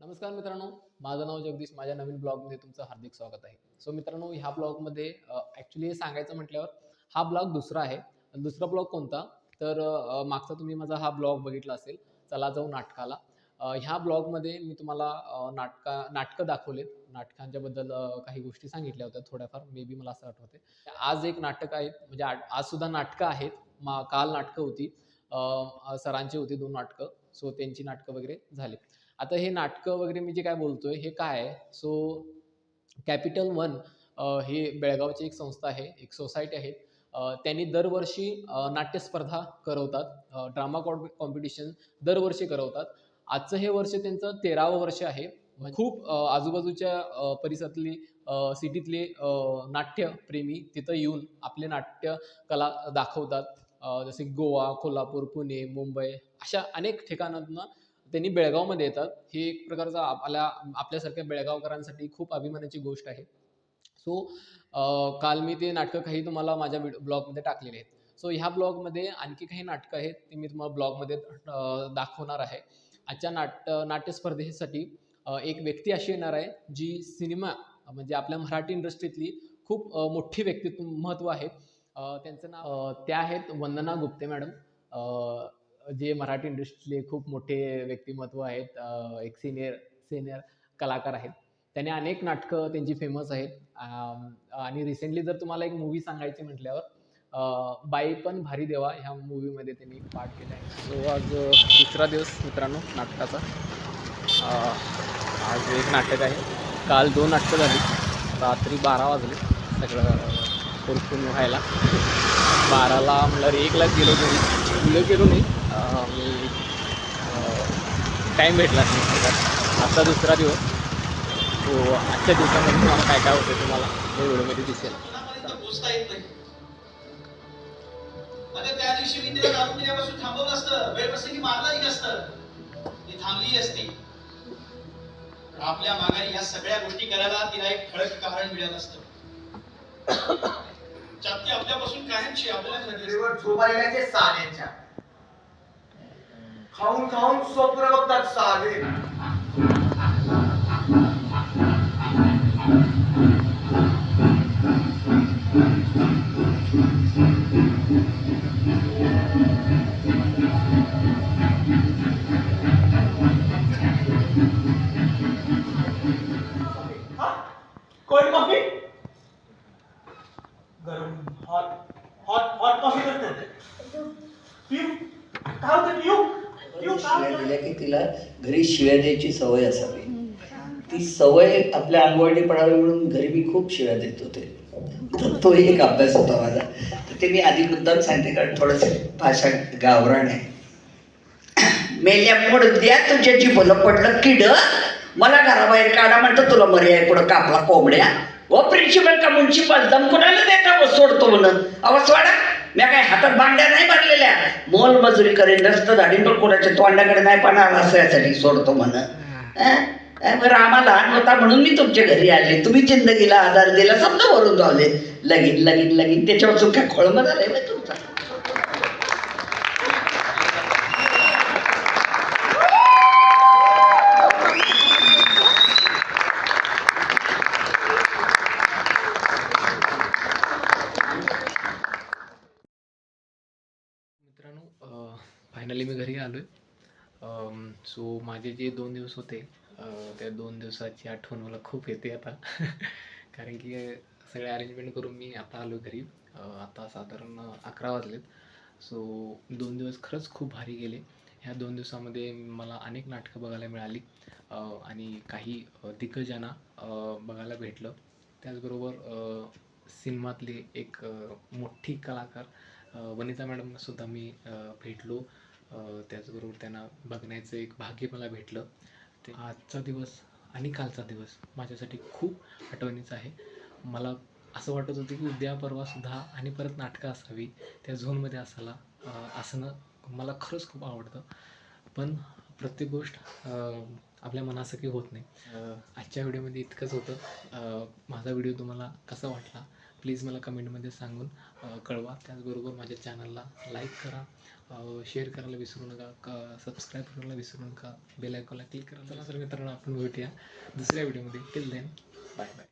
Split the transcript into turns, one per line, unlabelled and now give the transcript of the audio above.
नमस्कार मित्रांनो माझं नाव जगदीश माझ्या नवीन ब्लॉगमध्ये तुमचं हार्दिक स्वागत आहे. सो मित्रांनो ह्या ब्लॉगमध्ये ॲक्च्युली सांगायचं म्हटल्यावर हा ब्लॉग दुसरा आहे. दुसरा ब्लॉग कोणता? तर मागचा तुम्ही माझा हा ब्लॉग बघितला असेल चला जाऊ नाटकाला. ह्या ब्लॉगमध्ये मी तुम्हाला नाटका नाटकं दाखवलेत. नाटकांच्याबद्दल काही गोष्टी सांगितल्या होत्या थोड्याफार मे बी मला असं आठवते आज एक नाटक आहे म्हणजे आज सुद्धा नाटकं आहेत. मा काल नाटकं होती. सरांची होती दोन नाटकं सो त्यांची नाटकं वगैरे झाली. आता हे नाटकं वगैरे मी जे काय बोलतोय हे काय आहे? सो कॅपिटल वन हे बेळगावची एक संस्था आहे एक सोसायटी आहे. त्यांनी दरवर्षी नाट्यस्पर्धा करवतात. ड्रामा कॉम्पिटिशन दरवर्षी करवतात. आजचं हे वर्ष त्यांचं तेरावं वर्ष आहे. खूप अ, आजूबाजूच्या परिसरातली सिटीतले नाट्यप्रेमी तिथं येऊन आपले नाट्य कला दाखवतात. जसे गोवा कोल्हापूर पुणे मुंबई अशा अनेक ठिकाणांना त्यांनी बेळगावमध्ये येतात. हे एक प्रकारचा आपल्या आपल्यासारख्या बेळगावकरांसाठी खूप अभिमानाची गोष्ट आहे. सो काल मी ते नाटकं काही तुम्हाला माझ्या ब्लॉगमध्ये टाकलेले आहेत. सो ह्या ब्लॉगमध्ये आणखी काही नाटकं आहेत ती मी तुम्हाला ब्लॉगमध्ये दाखवणार आहे. आजच्या नाट नाट्यस्पर्धेसाठी एक व्यक्ती अशी येणार आहे जी सिनेमा म्हणजे आपल्या मराठी इंडस्ट्रीतली खूप मोठी व्यक्तित्व महत्त्व आहे. त्यांचं नाव त्या आहेत वंदना गुप्ते मॅडम. जे मराठी इंडस्ट्रीतले खूप मोठे व्यक्तिमत्व आहेत एक सिनियर सिनियर कलाकार आहेत. त्याने अनेक नाटकं त्यांची फेमस आहेत. आणि रिसेंटली जर तुम्हाला एक मूवी सांगायची म्हटल्यावर बाई पण भारी देवा ह्या मूवीमध्ये त्यांनी पार्ट केला आहे. सो आज दुसरा दिवस मित्रांनो नाटकाचा. आज एक नाटक आहे. काल दोन नाटकं झाली. रात्री बारा वाजले सगळं उरकून व्हायला. बाराला म्हणलं एकलाच गेलो घरी मुलं गेलो नाही? टाईम भेटला नाही. आता दुसरा दिवस. तो आजच्या दिवसामध्ये तुम्हाला काय काय होतं तुम्हाला या व्हिडिओमध्ये दिसेल.
मला त्या दिवशी मी तिला दारू पिण्यापासून थांबवलं असतं. वेळ प्रसंगी मारलं असतं ती थांबली असती. आपल्या माघारी या सगळ्या गोष्टी करायला तिला एक ठळक कारण मिळालं असतं. आपल्यापासून कायमची आपल्या
झोपायला ते सालेच्या खाऊन खाऊन स्वप्न बघतात साले
कोल्ड कॉफी? गरम. हॉट हॉट हॉट कॉफी करते पिऊ काय होतं पिऊ
शिव्या? दिल्या की तिला घरी शिव्या द्यायची सवय असावी. ती सवय आपल्या अंगवळणी पडावी म्हणून घरी मी खूप शिव्या देत होते. तर तो एक अभ्यास होता माझा. तर ते मी आधी मुद्दाम सांगते कारण थोडंसं भाषा गावराण आहे. मेल्या द्या तुझ्या जीवन पडलं किड. मला घराबाहेर काढा म्हणतं तुला मर्याय पुढं कापला कोंबड्या. व प्रिन्सिपल का म्युन्सिपल दम कुणाला देता व सोडतो म्हणून? अहो सोडा. मी काय हातात बांगड्या नाही भरलेल्या. मोल मजुरी करेन रस्त झाडी पण कोणाच्या तोंडाकडे नाही पाहणार असं यासाठी सोडतो म्हण बरं आम्हा लहान होता म्हणून मी तुमच्या घरी आले. तुम्ही जिंदगीला आधार दिला समजा वरून जावले लगीन लगीन लगीन. त्याच्यापासून काय खोळम झालंय बे
सो माझे जे दोन दिवस होते त्या दोन दिवसाची आठवण मला खूप येते आता. कारण की सगळे अरेंजमेंट करून मी आता आलो घरी. आता साधारण अकरा वाजलेत. सो दोन दिवस खरंच खूप भारी गेले. ह्या दोन दिवसामध्ये मला अनेक नाटकं बघायला मिळाली. आणि काही दिग्गजांना बघायला भेटलं. त्याचबरोबर सिनेमातले एक मोठी कलाकार वनिता मॅडमसुद्धा मी भेटलो. त्याचबरोबर त्यांना बघण्याचं एक भाग्य मला भेटलं. ते आजचा दिवस आणि कालचा दिवस माझ्यासाठी खूप आठवणीचा आहे. मला असं वाटत होतं की उद्या परवासुद्धा आणि परत नाटकं असावी त्या झोनमध्ये असायला असणं मला खरंच खूप आवडतं. पण प्रत्येक गोष्ट आपल्या मनासारखी होत नाही. आजच्या व्हिडिओमध्ये इतकंच होतं. माझा व्हिडिओ तुम्हाला कसा वाटला? प्लीज मला कमेंटमध्ये सांगून कळवा. त्याचबरोबर माझ्या चॅनलला लाईक करा.
शेअर करायला विसरू नका. का सबस्क्राईब करायला विसरू नका. बेल आयकॉनला क्लिक करा चला सर मित्रांनो आपण भेटूया दुसऱ्या व्हिडिओमध्ये. Till then bye bye.